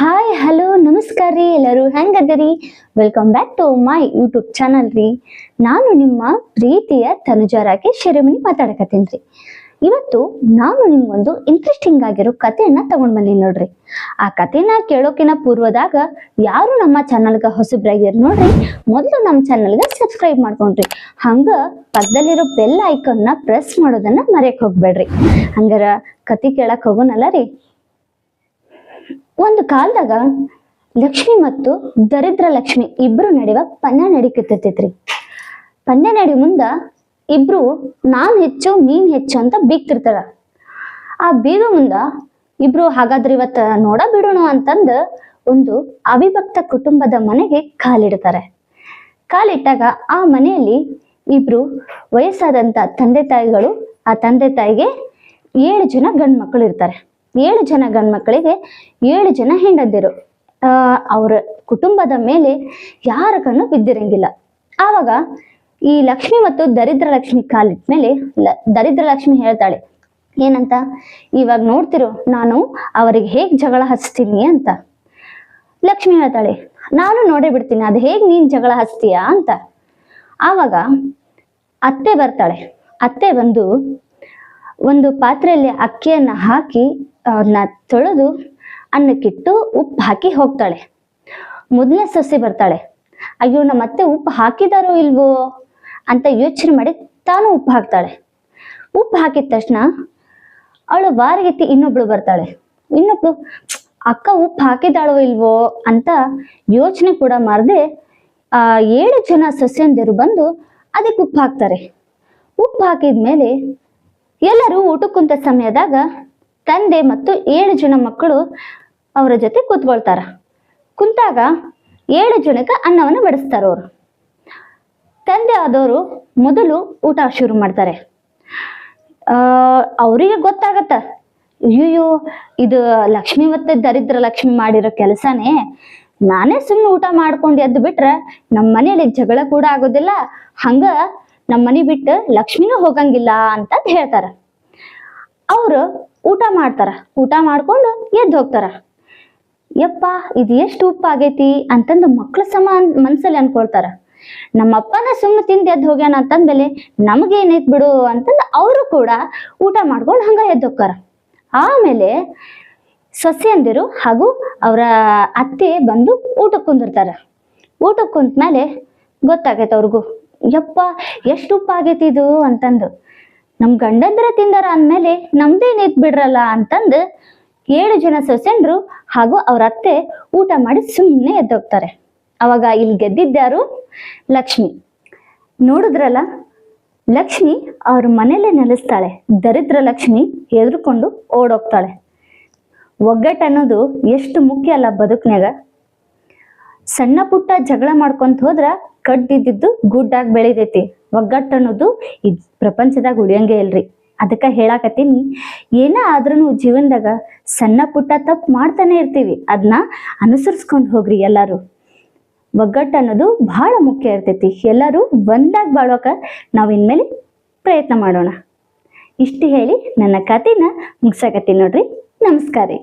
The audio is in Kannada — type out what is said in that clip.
ಹಾಯ್ ಹಲೋ ನಮಸ್ಕಾರ ರೀ, ಎಲ್ಲರೂ ಹೆಂಗದಿರಿ? Welcome back to my YouTube channel ರೀ. ನಾನು ನಿಮ್ಮ ಪ್ರೀತಿಯ ತನುಜಾರಾಗೆ ಶಿರಮಣಿ ಮಾತಾಡಕತ್ತೀನಿ ರೀ. ಇವತ್ತು ನಾನು ನಿಮ್ಗೊಂದು ಇಂಟ್ರೆಸ್ಟಿಂಗ್ ಆಗಿರೋ ಕಥೆಯನ್ನ ತಗೊಂಡ್ ಬಂದೀನಿ ನೋಡ್ರಿ. ಆ ಕಥೆನ ಕೇಳೋಕಿನ ಪೂರ್ವದಾಗ ಯಾರು ನಮ್ಮ ಚಾನಲ್ಗೆ ಹೊಸಬ್ರಾಗಿರ್ ನೋಡ್ರಿ, ಮೊದಲು ನಮ್ಮ ಚಾನಲ್ಗೆ ಸಬ್ಸ್ಕ್ರೈಬ್ ಮಾಡ್ಕೊಂಡ್ರಿ. ಹಂಗ ಪಕ್ಕದಲ್ಲಿರೋ ಬೆಲ್ ಐಕನ್ನ ಪ್ರೆಸ್ ಮಾಡೋದನ್ನ ಮರೆಯಕ್ ಹೋಗ್ಬೇಡ್ರಿ. ಹಂಗಾರ ಕತೆ ಕೇಳಕ್ ಹೋಗೋನಲ್ಲ ರೀ. ಒಂದು ಕಾಲದಾಗ ಲಕ್ಷ್ಮಿ ಮತ್ತು ದರಿದ್ರ ಲಕ್ಷ್ಮಿ ಇಬ್ರು ನಡೆಯುವ ಪಂದ್ಯ ನಡೀಕತ್ತೈತ್ರಿ. ಪಂದ್ಯ ನಡಿ ಮುಂದ ಇಬ್ರು ನಾನ್ ಹೆಚ್ಚು, ನೀನ್ ಹೆಚ್ಚು ಅಂತ ಬೀಗ್ತಿರ್ತಾರ. ಆ ಬೀಗ ಮುಂದ ಇಬ್ರು ಹಾಗಾದ್ರೆ ಇವತ್ತ ನೋಡ ಬಿಡೋಣ ಅಂತಂದು ಒಂದು ಅವಿಭಕ್ತ ಕುಟುಂಬದ ಮನೆಗೆ ಕಾಲಿಡ್ತಾರೆ. ಕಾಲಿಟ್ಟಾಗ ಆ ಮನೆಯಲ್ಲಿ ಇಬ್ರು ವಯಸ್ಸಾದಂತ ತಂದೆ ತಾಯಿಗಳು, ಆ ತಂದೆ ತಾಯಿಗೆ ಏಳು ಜನ ಗಂಡು ಮಕ್ಕಳು ಇರ್ತಾರೆ. ಏಳು ಜನ ಗಂಡು ಮಕ್ಕಳಿಗೆ ಏಳು ಜನ ಹೆಂಡದಿರು ಅವರ ಅವ್ರ ಕುಟುಂಬದ ಮೇಲೆ ಯಾರ ಕಣ್ಣು ಬಿದ್ದಿರಂಗಿಲ್ಲ. ಆವಾಗ ಈ ಲಕ್ಷ್ಮಿ ಮತ್ತು ದರಿದ್ರ ಲಕ್ಷ್ಮಿ ಕಾಲಿಟ್ಟ ಮೇಲೆ ದರಿದ್ರ ಲಕ್ಷ್ಮಿ ಹೇಳ್ತಾಳೆ, ಏನಂತ? ಇವಾಗ ನೋಡ್ತಿರೋ, ನಾನು ಅವರಿಗೆ ಹೇಗ್ ಜಗಳ ಹಚ್ತೀನಿ ಅಂತ. ಲಕ್ಷ್ಮಿ ಹೇಳ್ತಾಳೆ, ನಾನು ನೋಡೇ ಬಿಡ್ತೀನಿ, ಅದು ಹೇಗ್ ನೀನ್ ಜಗಳ ಹಚ್ತೀಯಾ? ಅಂತ. ಆವಾಗ ಅತ್ತೆ ಬರ್ತಾಳೆ, ಅತ್ತೆ ಬಂದು ಒಂದು ಪಾತ್ರೆಯಲ್ಲಿ ಅಕ್ಕಿಯನ್ನು ಹಾಕಿ ಅದನ್ನ ತೊಳೆದು ಅನ್ನಕ್ಕಿಟ್ಟು ಉಪ್ಪು ಹಾಕಿ ಹೋಗ್ತಾಳೆ. ಮೊದಲನೇ ಸಸಿ ಬರ್ತಾಳೆ. ಅಯ್ಯೋ ನಮ್ಮ ಅತ್ತೆ ಉಪ್ಪು ಹಾಕಿದಾರೋ ಇಲ್ವೋ ಅಂತ ಯೋಚನೆ ಮಾಡಿ ತಾನು ಉಪ್ಪು ಹಾಕ್ತಾಳೆ. ಉಪ್ಪು ಹಾಕಿದ ತಕ್ಷಣ ಅವಳು ಬಾರಿಗೆತ್ತಿ ಇನ್ನೊಬ್ಳು ಬರ್ತಾಳೆ. ಇನ್ನೊಬ್ಳು, ಅಕ್ಕ ಉಪ್ಪು ಹಾಕಿದಾಳೋ ಇಲ್ವೋ? ಅಂತ ಯೋಚನೆ ಕೂಡ ಮಾಡದೆ, ಆ ಏಳು ಜನ ಸೊಸೆಯಂದಿರು ಬಂದು ಅದಕ್ಕೆ ಉಪ್ಪು ಹಾಕ್ತಾರೆ. ಉಪ್ಪು ಹಾಕಿದ್ಮೇಲೆ ಎಲ್ಲರೂ ಊಟಕ್ಕೆ ಕುಂತ ಸಮಯದಾಗ ತಂದೆ ಮತ್ತು ಏಳು ಜನ ಮಕ್ಕಳು ಅವರ ಜೊತೆ ಕೂತ್ಕೊಳ್ತಾರ. ಕುಂತಾಗ ಏಳು ಜನಕ್ಕೆ ಅನ್ನವನ್ನು ಬಡಿಸ್ತಾರ ಅವರು. ತಂದೆ ಆದವರು ಮೊದಲು ಊಟ ಶುರು ಮಾಡ್ತಾರೆ. ಅವರಿಗೆ ಗೊತ್ತಾಗತ್ತ. ಅಯ್ಯೋ ಇದು ಲಕ್ಷ್ಮಿ ಮತ್ತೆ ದರಿದ್ರ ಲಕ್ಷ್ಮಿ ಮಾಡಿರೋ ಕೆಲಸನೇ. ನಾನೇ ಸುಮ್ಮನೆ ಊಟ ಮಾಡ್ಕೊಂಡು ಎದ್ದು ಬಿಟ್ರೆ ನಮ್ಮ ಮನೆಯಲ್ಲಿ ಜಗಳ ಕೂಡ ಆಗೋದಿಲ್ಲ. ಹಂಗ ನಮ್ಮ ಮನೆ ಬಿಟ್ಟು ಲಕ್ಷ್ಮಿನೂ ಹೋಗಂಗಿಲ್ಲ ಅಂತ ಹೇಳ್ತಾರ. ಅವರು ಊಟ ಮಾಡ್ತಾರ. ಊಟ ಮಾಡ್ಕೊಂಡು ಎದ್ದು ಹೋಗ್ತಾರ. ಯಪ್ಪ, ಇದು ಎಷ್ಟು ಉಪ್ಪು ಆಗೈತಿ ಅಂತಂದು ಮಕ್ಳ ಸಮ ಮನ್ಸಲ್ಲಿ ಅನ್ಕೊಳ್ತಾರ. ನಮ್ಮಪ್ಪನ ಸುಮ್ಮನೆ ತಿಂದು ಎದ್ದು ಹೋಗ್ಯಾನ ಅಂತಂದ್ಮೇಲೆ ನಮಗೇನೈತ್ ಬಿಡು ಅಂತಂದು ಅವರು ಕೂಡ ಊಟ ಮಾಡ್ಕೊಂಡು ಹಂಗ ಎದ್ದು ಹೋಗ್ತಾರ. ಆಮೇಲೆ ಸೊಸೆಯಂದಿರು ಹಾಗೂ ಅವರ ಅತ್ತೆ ಬಂದು ಊಟಕ್ಕೆ ಕುಂದಿರ್ತಾರ. ಊಟಕ್ಕೆ ಕುಂತ ಮೇಲೆ ಗೊತ್ತಾಗೈತೆ ಅವ್ರಿಗೂ. ಯಪ್ಪ, ಎಷ್ಟು ಉಪ್ಪು ಆಗೈತಿ ಇದು ಅಂತಂದು. ನಮ್ ಗಂಡಂದ್ರ ತಿಂದಾರ ಅಂದ್ಮೇಲೆ ನಮ್ದೇನೈತ್ ಬಿಡ್ರಲ್ಲ ಅಂತಂದು ಏಳು ಜನ ಸೊಸೆಂಡ್ರು ಹಾಗೂ ಅವ್ರ ಅತ್ತೆ ಊಟ ಮಾಡಿ ಸುಮ್ಮನೆ ಎದ್ದೋಗ್ತಾರೆ. ಅವಾಗ ಇಲ್ಲಿ ಗೆದ್ದಿದ್ದಾರು ಲಕ್ಷ್ಮಿ. ನೋಡಿದ್ರಲ್ಲ, ಲಕ್ಷ್ಮಿ ಅವ್ರ ಮನೇಲೆ ನೆಲೆಸ್ತಾಳೆ. ದರಿದ್ರ ಲಕ್ಷ್ಮಿ ಹೆದರ್ಕೊಂಡು ಓಡೋಗ್ತಾಳೆ. ಒಗ್ಗಟ್ಟು ಅನ್ನೋದು ಎಷ್ಟು ಮುಖ್ಯ ಅಲ್ಲ ಬದುಕ್ನ್ಯಾಗ. ಸಣ್ಣ ಪುಟ್ಟ ಜಗಳ ಮಾಡ್ಕೊಂತ ಹೋದ್ರ ಕಡ್ದಿದ್ದು ಆಗಿ ಬೆಳಿತೈತಿ. ಒಗ್ಗಟ್ಟು ಅನ್ನೋದು ಈ ಪ್ರಪಂಚದಾಗ ಉಳಿಯಂಗೆ ಇಲ್ರಿ. ಅದಕ್ಕ ಹೇಳಾಕತ್ತೀನಿ, ಏನ ಆದ್ರೂ ಜೀವನದಾಗ ಸಣ್ಣ ಪುಟ್ಟ ತಪ್ಪು ಮಾಡ್ತಾನೆ ಇರ್ತೀವಿ. ಅದನ್ನ ಅನುಸರಿಸ್ಕೊಂಡು ಹೋಗ್ರಿ ಎಲ್ಲಾರು. ಒಗ್ಗಟ್ಟು ಅನ್ನೋದು ಬಹಳ ಮುಖ್ಯ ಇರ್ತೈತಿ. ಎಲ್ಲರೂ ಬಂದಾಗ ಬಾಳೋಕ ನಾವು ಇನ್ಮೇಲೆ ಪ್ರಯತ್ನ ಮಾಡೋಣ. ಇಷ್ಟು ಹೇಳಿ ನನ್ನ ಕಥೆನ ಮುಗಿಸಕತ್ತೀನಿ ನೋಡ್ರಿ. ನಮಸ್ಕಾರ ರೀ.